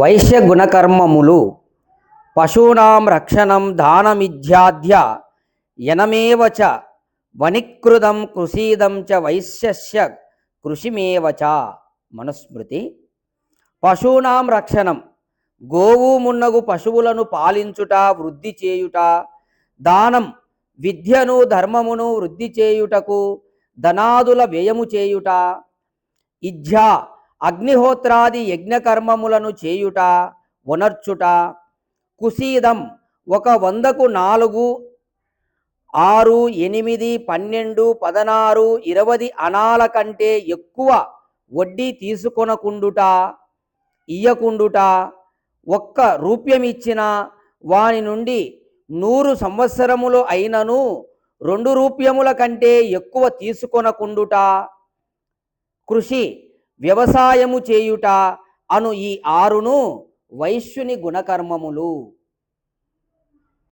వైశ్య గుణకర్మములు పశూనాం రక్షణం దానమిధ్యాధ్య యనమేవ చ వనికృతం కృషీదం చ వైశ్యస్య కృషిమేవ చ మనుస్మృతి. పశూనాం రక్షణం గోవు మున్నగు పశువులను పాలించుట వృద్ధి చేయుట దానం విద్యను ధర్మమును వృద్ధి చేయుటకు ధనాదుల వ్యయము చేయుట ఇజ్జ అగ్నిహోత్రాది యజ్ఞకర్మములను చేయుట వనర్చుట కుసీదం ఒక వందకు నాలుగు ఆరు ఎనిమిది పన్నెండు పదనారు ఇరవది అనాల కంటే ఎక్కువ వడ్డీ తీసుకొనకుండుట ఇయ్యకుండుట ఒక్క రూప్యమిచ్చిన వాని నుండి నూరు సంవత్సరములు అయినను రెండు రూప్యముల కంటే ఎక్కువ తీసుకొనకుండుట. కృషి వ్యవసాయము చేయుట అను ఈ ఆరును వైశ్యుని గుణకర్మములు.